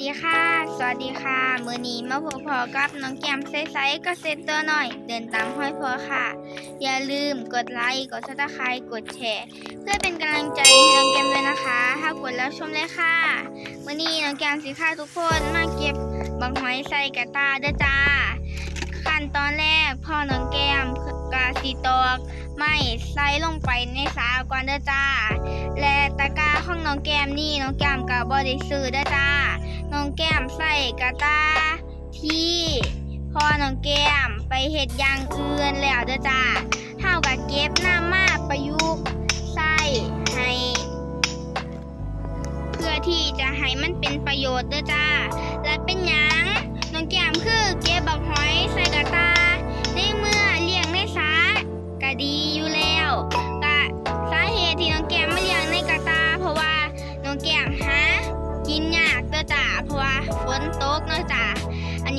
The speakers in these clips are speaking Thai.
ดีค่ะ สวัสดีค่ะ มือนี้มาพบพอกับน้องแก้มใสๆก็เซตตัวหน่อย เดินตามห้อยพอค่ะ อย่าลืมกดไลค์ กดซับสไครต์กดแชร์ เพื่อเป็นกำลังใจให้น้องแก้มด้วยนะคะ ถ้ากดแล้วชมเลยค่ะ มือนี้น้องแก้มสิค่ะทุกคนมาเก็บบังหอยใส่กระตาเด้อจ้า ขั้นตอนแรกพ่อน้องแก้มกาสีตอกไม่ใส่ลงไปในสาก่อนเด้อจ้า และตะกร้าของน้องแก้มนี่น้องแก้มกับบอดี้ซื้อเด้อจ้า น้องแก้มใส่กระตาที่พอน้องแก้มไปเฮ็ดอย่างอื่นแล้วเด้อจ้าเท่ากับเก็บน้ำมาประยุกต์ใส่ให้เพื่อที่จะให้มันเป็นประโยชน์เด้อจ้า และเป็นยังน้องแก้มคือเก็บบักหอยใส่กระตาในเมื่อเลี้ยงในสาก็ดี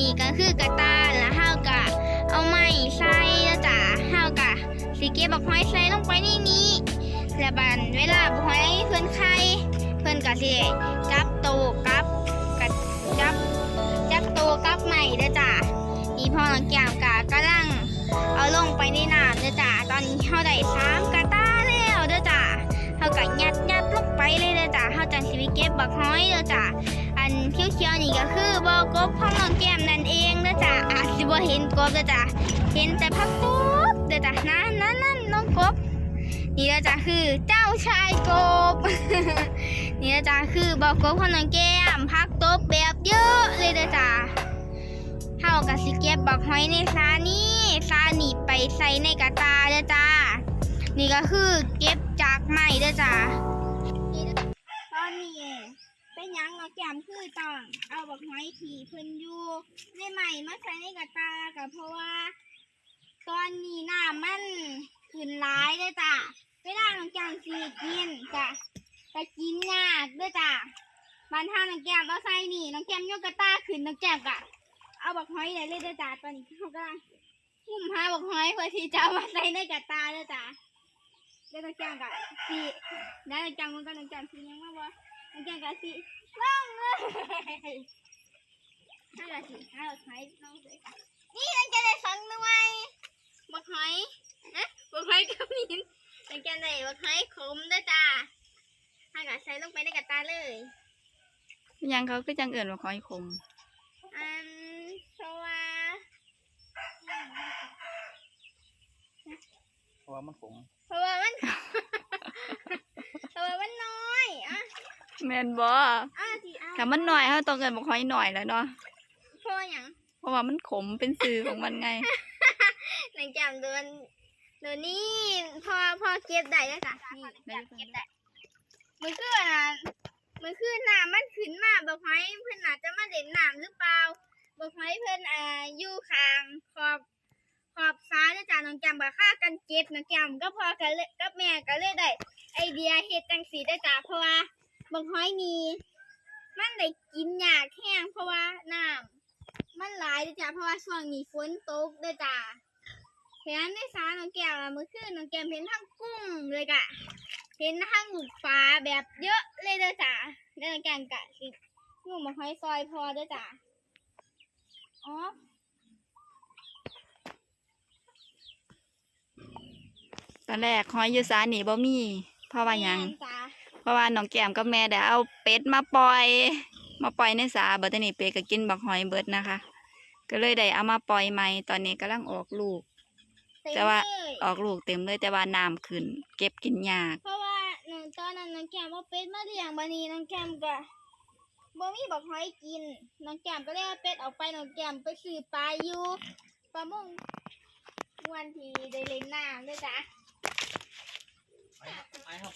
นนี้ก็คือกระตาแล้วเฮาก็เอาไม้ใส่เด้อจ้าเฮาวก็สิเก็บบักหอยใส่ลงไปในนี้แล้วบัดเวลาบักหอยเพิ่อนไข่เพิ่อนก็สิจับโตกับกับจับจับโตกับใหม่เด้อจ้าอีพ่อน้องแก้วกะกำลังเอาลงไปในน้ำเด้อจ้าตอนนี้เขาได้สามกระตาแล้วเด้อจ้าเขากะยัดยัดลงไปเลยเด้อจ้าเขาจังสิไปเก็บบักห้อยเด้อจ้า อันเขียวๆนี่ก็คือบอกบของน้องแก้มนั่นเองเด้อจ้าอาจสิบ่เห็นกบเด้อจ้าเห็นแต่พักกบเด้อจ้านั่นนั่นนั่นน้องกบนี่เด้อจ้าคือเจ้าชายกบ นี่เด้อจ้าคือบอกบของน้องแก้มพักตบแบบเยอะเลยเด้อจ้าเฮากับสิเก็บบักหอยในซานี่ซานี่ไปใส่ในกระตาเด้อจ้านี่ก็คือเก็บจากไม้เด้อจ้า ยังเราแก้มคือต้องเอาบักหอยที่เพิ่นอยู่ในไม้มาใส่ในกระตาก็เพราะว่า ตอนนี้น้ำมันขึ้นหลายเด้จ้าเวลาน้องแก้มสิกินก็ก็กินยากด้อจ้าบานท่างน้องแก้มเอาใส่นี่น้องแก้มยกกระตาขึ้นน้องแก้มก็เอาบักหอยได้เลยด้อจ้าตอนนี้เขากำลังหุ่มหาบักหอยเพื่อที่จะเอามาใส่ในกระตาด้อจ้าเดี๋ยวน้องแก้มกะสีแล้วน้องแก้มมันก็น้องแก้มสียังมาบ่น้อ แก้มกะสีว่างเลยถ้ากะสีถ้าบักหอยน้องเลยนี่น้องแก้มได้สองหน่วยบักหอยนะบักหอยกับมินน้องแก้มได้บักหอยขมเด้อจ้าถ้ากะใส่ลงไปในกระตาเลยยังเขาก็จังเอื่นว่าคอยคมอันเพราะว่าเพราะว่ามันขมเพราะว่ามันเพราะว่ามันน้อยอะ แม่นบ่อะที่อะถ้ามันหน่อยเขาต้องเกินบอกคอยหน่อยแล้วเนาะ เพราะว่าหยังเพราะว่ามันขมเป็นสื่อของมันไงหนังจำโดนโดนนี่พอพอเก็บได้แล้วจ้ะนี่หนังจำเก็บได้มือคืออะมือคือน้ำมันขึ้นมาบอกไว้เพื่อนอาจจะมาเด่นน้ำหรือเปล่าบอกไว้เพื่อนอ่าอยู่ข้างขอบขอบซ้ายนะจ๊ะน้องจำกับค่ากันเก็บน้องจำก็พอกันเลยกับแม่ก็เลยได้ไอเดียเฮ็ดจังสีได้จ้ะเพราะว่า บางห้อยนี่มันได้กินยากแห้งเพราะว่าน้ำมันหลายเด้อจ้ะเพราะว่าช่วงนี้ฝนตกเด้อจ้ะเห็นในสาน้องแก้วอะเมื่อคืนน้องแก้มเห็นทั้งกุ้งเลยกะเห็นทั้งหมูฟ้าแบบเยอะเลยเด้อจ้ะเด้อแก้มกะสิงูมาห้อยซอยพอเด้อจ้ะอ๋อตอนแรกคอยอยู่สาหนีบ่มีเพราะว่าหยังแม่นจ้ะ เพราะว่าน้องแก้มกับแม่ได้เอาเป็ดมาปล่อย มาปล่อยในสาบัดนี้เป็ดก็กินบักหอยเบิดนะคะ ก็เลยได้เอามาปล่อยใหม่ตอนนี้กำลังออกลูกเต็มแต่ว่าเลยออกลูกเต็มเลยแต่ว่าน้ำขึ้น เก็บกินยาก เพราะว่าหนูตอนนั้นน้องแก้มว่าเป็ดมาเลี้ยงบานี้น้องแก้มก็บ่มีบอกหอยกิน น้องแก้มก็เลยเอาเป็ดออกไปน้องแก้มไปซื้อปลาอยู่ปลามงวันที่ได้เล่นน้ำด้วยจ้ะไอ้ไอ้เขาป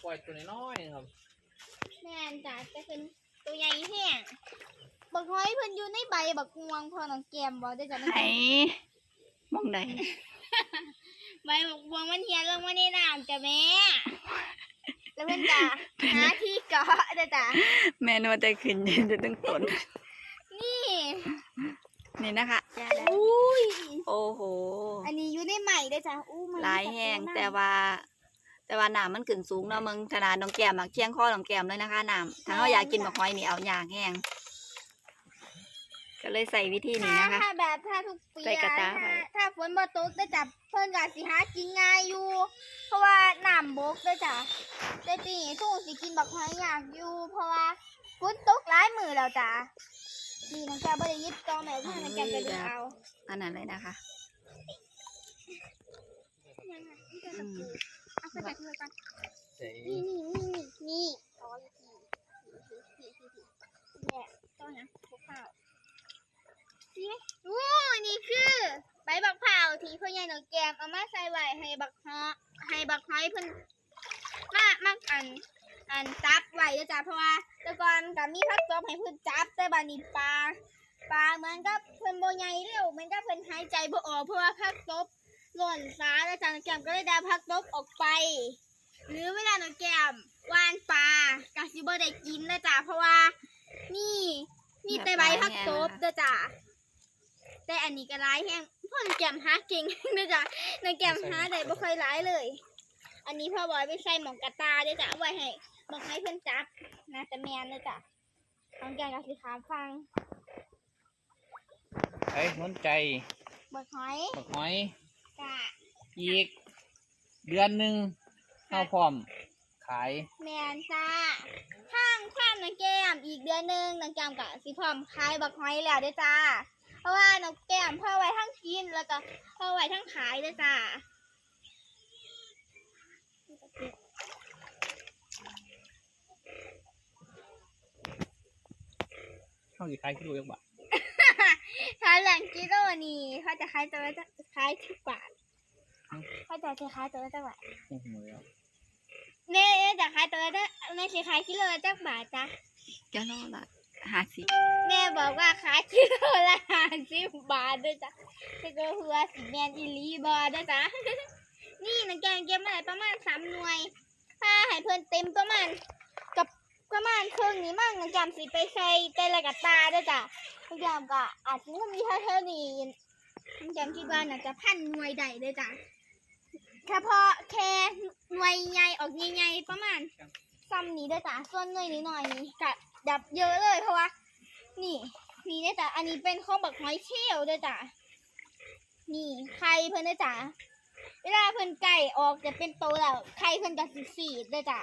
ล่อยตัวน้อยๆครับแม่นจ้ะจะเป็นตัวใหญ่แห้งบอกหอยเพิ่นอยู่ในใบบักม่วงพอน้องแก้มบอกด้วยจ้ะน้องไหนแก้มมองใดใบบักม่วงมันเหี่ยลงมาในน้ำจ้ะแม่ แล้วเพิ่นจ้ะหาที่เกาะด้วยจ้ะแม่นว่าจะขึ้นยืนจะตั้งต้นนี่นี่นะคะอุ้ยโอ้โห อันนี้อยู่ในใหม่ด้วยจ้ะอู้มันหลายแห้งแต่ว่า แต่ว่าน้ำมันขึ้นสูงเนาะมึงขนาดน้องแก้มมักเคียงข้อน้องแก้มเลยนะคะน้ำถ้าเขาอยากกินบักหอยนี่เอายากแห้งก็เลยใส่วิธีนี้ถ้านะคะ ถ้าแบบถ้าทุกปีใส่กระตาถ้าไว้ถ้าฝนบ่ตกได้จับเพิ่นก็สิหากินง่ายอยู่ เพราะว่าน้ำบกได้จ้ะแต่ปีนี้ทุ่งสิกินบักหอยยากอยู่ เพราะว่าฝนตกหลายมือแล้วจ้ะนี่น้องแก้วบ่ได้ยึดกองแม่ว่าน้องแก้วจะดึงเอาอันนั้นเลยนะคะ นี่จะอืมเอาไปจัดเลยกันใส่นี่นี่นี่นี่นี่อ๋อนี่นี่นี่นี่นี่เนี่ยต้นนะพวกข้าวนี่โอ้นี่คือใบบักเผาที่พ่อใหญ่หนูแกมเอามาใส่ไว้ให้บักฮอให้บักฮอยเพิ่นมากมากอัน อันจับไว้เด้อจ้ะเพราะว่าแต่ก่อนก็มีพักตบให้เพิ่นจับแต่บัดนี้ปลาปลาเหมือนกับเพิ่นโบใหญ่เร็วเหมือนกับเพิ่นหายใจบ่ออกเพราะว่าพักตบ หล่นฟ้าแล้วจ้ะหนูแกมก็เลยได้พักตบออกไป หรือเวลาหนูแก้มวานปลากะสิบ่ได้กินนะจ๊ะเพราะว่านี่มีแต่ใบพักตบเด้อจ้ะแต่อันนี้ก็ร้ายแฮงพ่อหนูแก้มหาเก่งเด้อจ้ะหนูแก้มหาได้บ่ค่อยร้ายเลย อันนี้พ่อบอยไปใส่หมองกระตาเด้อจ้ะเอาไว้ให้บอกให้เพิ่นจับนะแต่แมนเด้อจ้ะน้องแก้มก็สิถามฟังไอ้นนใจบักหอ ยบักหอยกะอีก เดือนหนึ่งเข้าพร้อม ขาย แมนจ้าข้างข้างน้องแก้มอีกเดือนหนึงน้องแก้มก็สิพร้อมขายบักหอยแล้วเด้อจ้า เพราะว่าน้องแก้มพ่อไว้ทั้งกินแล้วก็พ่อไว้ทั้งขายด้วยจ้าเข้าสิขายกิโลยักบาทถ้าหลังกิโลนี่เขาจะขายตัวละ จะขายทุกบาทเขาจะจะขายตัวละจักบาทโอ้โหแล้วเน่จะขายตัวละจะในสิขายกิโลละจักบาทจ้ะก็โลละห้าสิบแม่บอกว่าขายกิโลละห้าสิบบาทด้วยจ้ะแต่ก็เหือสิแมนอีหลีบอด้วยจ้ะนี่น้องแกงเก็บมาได้ประมาณสามหน่วยถ้าให้เพิ่นเต็มประมาณกับประมาณครึ่งนี้มั่งน้องแกมสิไปใส่แต่ละกะตาด้วยจ้ะน้องแกมก็อาจจะมีเท่าเท่านี้น้ องแกมคิดว่าน่าจะพันหน่วยใดด้วยจ้ะแค่พอแค่หน่วยใหญ่ออกใหญ่ๆประมาณซ้ำนี้ด้วยจ้ะส่วนหน่วยนี้หน่อยนี้กะดับเยอะเลยเพราะว่า นี่นี่ด้วยจ้ะอันนี้เป็นข้าวบักหอยเชลล์ด้วยจ้ะนี่ไข่เพิ่นด้วยจ้ะเวลาเพิ่นไก่ออกจะเป็นโตแล้วไข่เพิ่นก็สิสีดเลยจ้ะ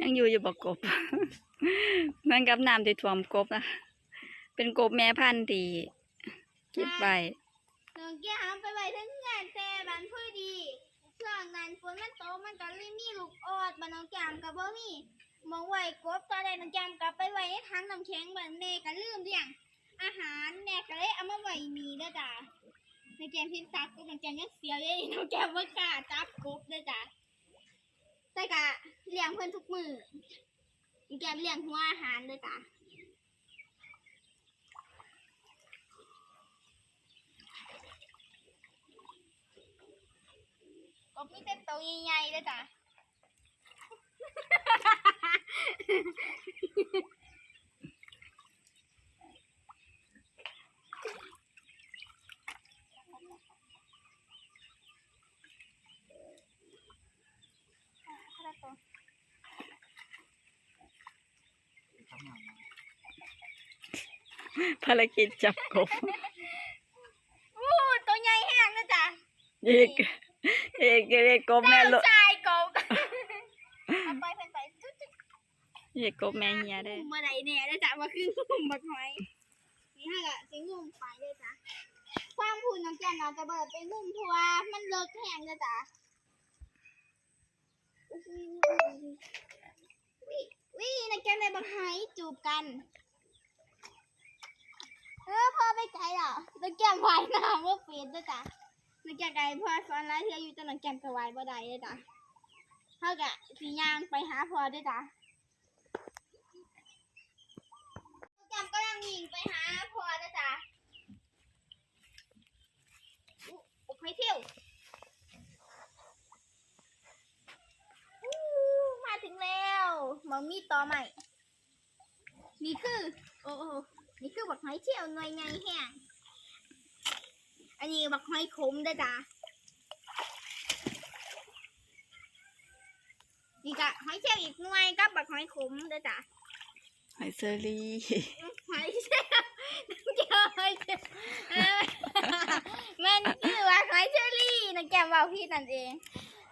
ยังอยู่อยู่บ่กบ มันกับน้ำที่ท่วมกบนะเป็นกบแม่พันธุ์ที่เก็บไว้น้องแก้มไปไว้ทั้งงานแต่บันพอดีช่วงนั้นฝนมันตกมันก็เลยมีลูกออดบันน้องแก้มก็บ่มีมองไว้กบตอนแรกน้องแก้มก็ไปไว้ในถังน้ำแข็งบันแม่ก็ลืมเรื่องอาหารแม่ก็เลยเอามาไว้มีด้อจ้ะน้องแก้มพิมพ์ซักก็น้องแก้มยังเสียเลยน้องแก้มบ่กล้าจับกบด้อจ้ะ แต่กะเลี้ยงเพื่อนทุกมือแกมเลี้ยงหัวอาหารเด้อจ้ะก็มีแต่โตวใหญ่ๆเลยจ้ะ ภารกิจจับกบอู้ตัวใหญ่แห้งนะจ๊ะอีกอีกอีกกบแม่เจ้าลูกชายกบเอาไปเพิ่นไปจุ๊ดอีกกบแม่เฮียได้อๆเมื่อไรเนี่ยนะจ๊ะมาคืองุ่มบักหอยนี่ฮะก็สิงุ่มไปเลยจ้ะความพูนน้องแก้มเราจะเบิดเป็นงุ่มเพราะว่ามันเลิกแห้งเลยจ้ะวิวิน้องแก้มในบักหอยจูบกัน เออพ่อไปไกลแล้วน้องแก้มวายน้ำว่าเฟียนด้วยจ้ะน้องแก้มไกลพ่อสอนร้ายเที่อยู่แต่น้องแก้มก็ว่ายบ่ได้เลยจ้ะเท่ากับสีย่างไปหาพ่อด้วยจ้ะน้องแก้มก็ยังวิ่งไปหาพ่อด้วยจ้ะอุ๊บไปเที่ยวมาถึงแล้วมอมีต่อใหม่นี่คือ โอ้ นี่คือบักหอยเชี่ยวหน่วยไงแห้งอันนี้บักหอยขมเด้อจ้ะนี่กะหอยเชลล์อีกหน่วยกับบักหอยขมเด้อจ้ะหอยเซอรี่หอยเชลล์เจอหอยเชลล์เออมันคือว่าหอยเชอรี่น้องแก้มเว่าพี่นั่นเอง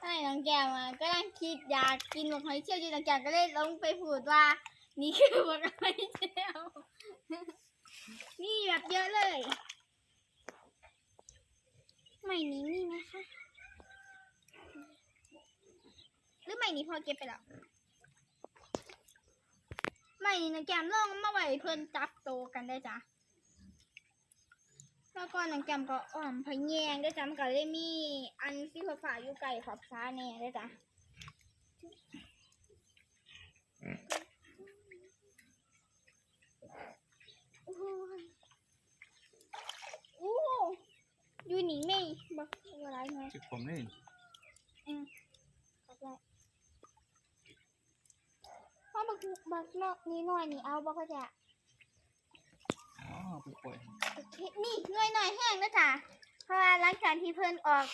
ไอ้น้องแก้มอะก็ลังคิดอยากกินบักหอยเชลล์อยู่น้องแก้มก็เลยลงไปพูดว่า นี่คือบักหอยเชลล์นี่แบบเยอะเลย ไม่นี้มีไหมคะ หรือไม่นี้พอเก็บไปแล้ว ไม่นี่น้องแก้มลองมาไว้เพิ่นจับโตกันได้จ้ะแล้วก็น้องแก้มก็อ่อมพะแยงได้จ้ะมันก็เลยมี อันสีฟ้าอยู่ไก่ขอบฟ้าแน่ได้จ้ะ โอ้ยโอ้อยู่นี่ไม่บักอะไรไงจุดผมนี่อืมบักไรเพราะบักบักนอกนี้หน่อยนี่เอาบักก็จะอ๋อไปปล่อยนี่หน่วยหน่อยแห้งนะจ๊ะเพราะว่าหลังจากที่เพิ่นออก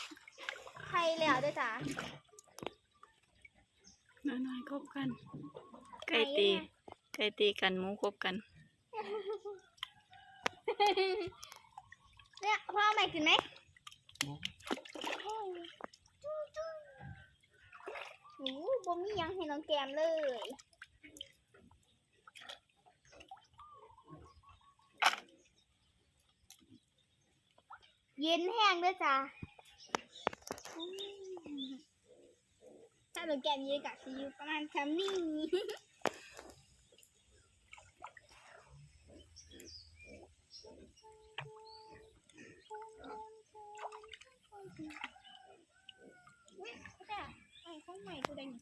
ไข่แล้วด้วยจ้ะน้อยๆคบกัน ไก่ตี ไก่ตีกันหมูคบกัน เนี่ยพ่อใหม่ขึ้นไหมโอ้โอ้โหบ่มียังให้น้องแกมเลยเย็นแห้งด้วยจ้ะถ้าน้องแกมเย็นกะสิอยู่ประมาณแคมนี้ อุ๊ยจ้ะไอ้ข้างใหม่ตัวใดนี่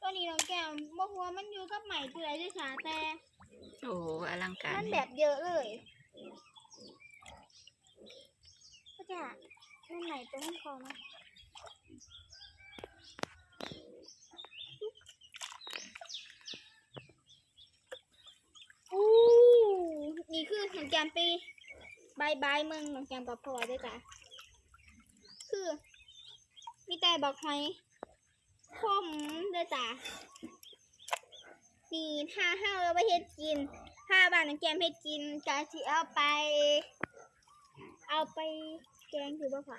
ตัวนี้น้องแก้มบอกว่ามันอยู่กับใหม่ตัวใดด้วยค่ะแต่โอ้โหอลังการมันแบบเยอะเลยก็จะมันใหม่ตัวมันพอไหมอู้นี่คือน้องแก้มไป บายบายเมืองน้องแก้มกับพ่อด้วยจ้ะคือ มีแต่บอกหอยคมเด้อจ้ะนี่ถ้าห้าเราไปเฮ็ดกิน ถ้าบ้านน้องแกมเฮ็ดกินก็สิเอาไป เอาไปแกงถือบ่ค่ะ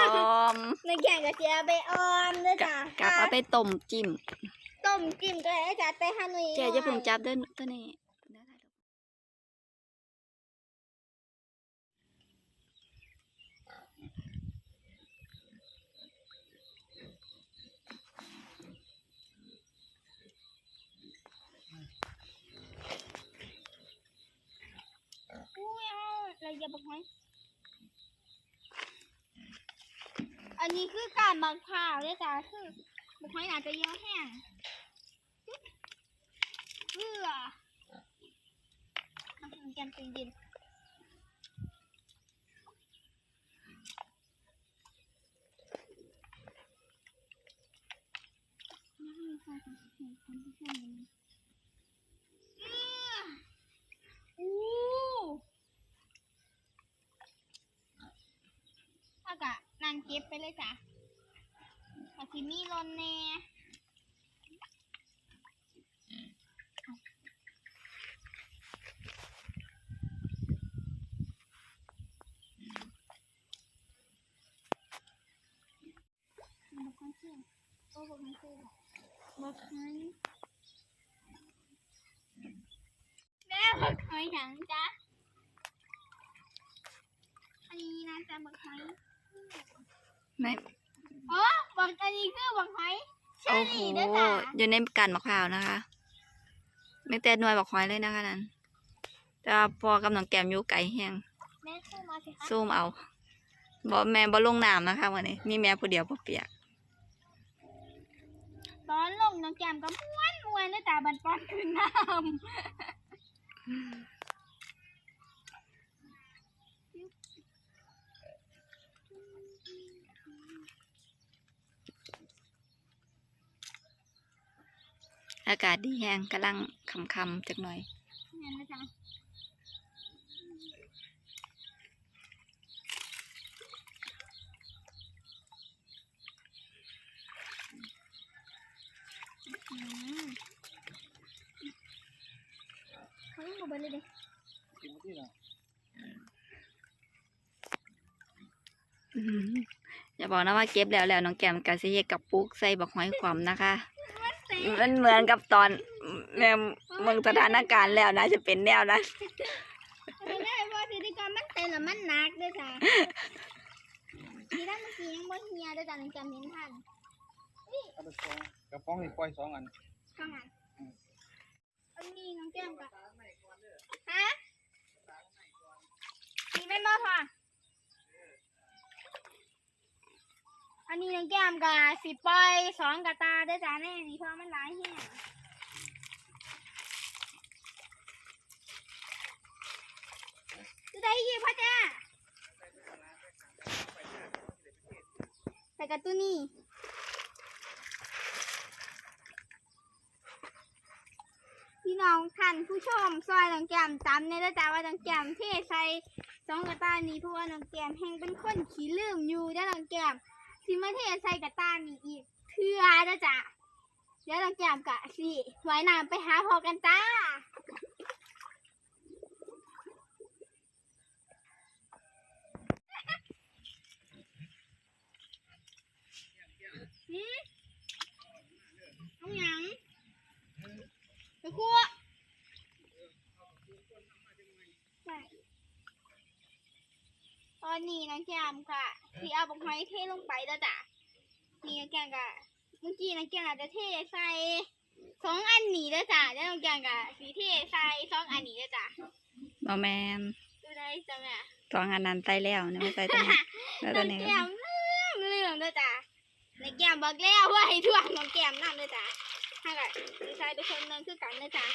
ออมน้องแกมก็สิเอาไปออมเด้อจ้ะกับเอาไปต้มจิ้มต้มจิ้มก็ได้จ้ะแต่ฮานุยเจ๊จะเพิ่งจับเด้อตัวนี้ อุ้ย เอาอะย่าบอกหอยอันนี้คือการบังข้าวเด้อจ้ะคือบอกหอยอาจจะเยอะแห้งเพื่อน้ำแกมเป็นดินอู้อากะ นางเก็บไปเลยจ้ะอาทิมีลนแน่บอกให้เชื่อโอ้บอกห้เชื่อบอกให้แม่บอกให้หยังจ๊ะอันนี้นะจ๊ะบอกให้ ไม่อ๋อบอกอันนี้คือบอกให้เชอโอ้โหรี่ด้วยจ้ะอยู่ในกันมะพร้าวนะคะไม่แต่หน่วยบอกหอยเลยนะคะนั้น แต่ว่าพอกำลังแกมอยู่ไก่แห้งแม่เข้ามาสิคะซูมเอาบอแม่บอลงน้ำนะคะวันนี้ มีแม่ผู้เดียวบ่เปียก ตอนลงน้องแก้มก็ม้วนม้วนด้วยจ้ะบันปอนขึ้นน้ำ อากาศดีแห้งกำลังคำคำจักหน่อยอย่าบอกนะว่าเก็บแล้วแล้วน้องแก้มกาเซเยกับปุ๊กใส่บักหอยความนะคะ มันเหมือนกับตอนแม่เมืองสถานการณ์แล้วนะจะเป็นแนวนั้นไม่ได้เพราะสิริกรรมมันเต็มแล้วมันหนักเด้วยจ้ะทีนั้นเมื่อกี้ยังบ่เฮียเด้วยจ้ะน้องแก้มเห็นทันเอาไปสองกระป๋องนี่ปล่อยสองอันข้างหลังอันนี้น้องแก้มกับฮะนี่เป็นบ่ค่ะ อันนี้น้องแก้มกับสิปล่อยสองกระตาเด้วยจ้ะแน่นี่เพราะมันหลายแห้งจะได้ยี่พ่อจ้าแต่กับตัวนี้พี่น้องท่านผู้ชมซอยน้องแก้มจำเนี่ยแล้วจ้าว่าน้องแก้มเทใส่สองกระตานี้เพราะว่าน้องแก้มแห่งเป็นคนขี้ลืมอยู่ด้อน้องแก้ม สิมาเทใส่กระตานีอีกเทื่อนะจ้ะเดี๋ยวน้องแกมกะสิไว้น้ำไปหาพอกันจ้าหืมเอาหยังไปคั่วใช่ ตอนนี้น้องแก้มค่ะที่เอาบักหอยเทลงไปแล้วจ้ะนี่น้องแก้มกะเมื่อกี้น้องแก้มอาจจะเทใส่สองอันนี้แล้วจ้ะแล้วน้องแก้มกะสีเทใส่สองอันนี้แล้วจ้ะบ่แมนดูได้จ้ะแม่สองอันนั้นใส่แล้วนี่มาใส่ตัวนี้แล้วตัวนี้น้องแก้มเรื่องเรื่องด้วยจ้ะน้องแก้มบอกแล้วว่าให้ทวงน้องแก้มนั่นด้วยจ้ะถ้าเกิดดีไซน์เป็นคนเมืองคือกันนะจ๊ะ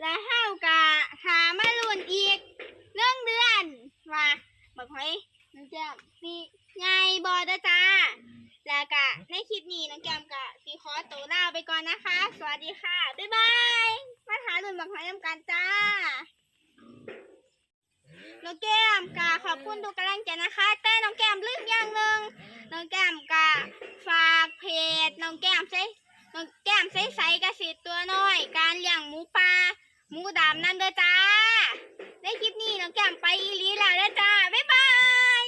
แล้วเฮากะหามาลุ่นอีกเรื่องเดือนว่าบอกให้น้องแก้มนี่ไงบอดจ้าแล้วกะในคลิปนี้น้องแก้มกะสีขอตัวลาไปก่อนนะคะ สวัสดีค่ะ บ๊ายบายมาหาลุ่นบอกให้น้ำกันจ้าน้องแก้มกาขอบคุณทุกกำลังใจนะคะ แต่น้องแก้มลืมอย่างหนึ่งน้องแก้มกาฝากเพจน้องแก้มใช้น้องแก้มใช้ใสกระสิตัวน้อย การเลี้ยงหมูปลา มูดามนั่นเด้อจ้า ในคลิปนี้น้องแก้มไปอีลีแล้วเด้อจ้า บ๊ายบาย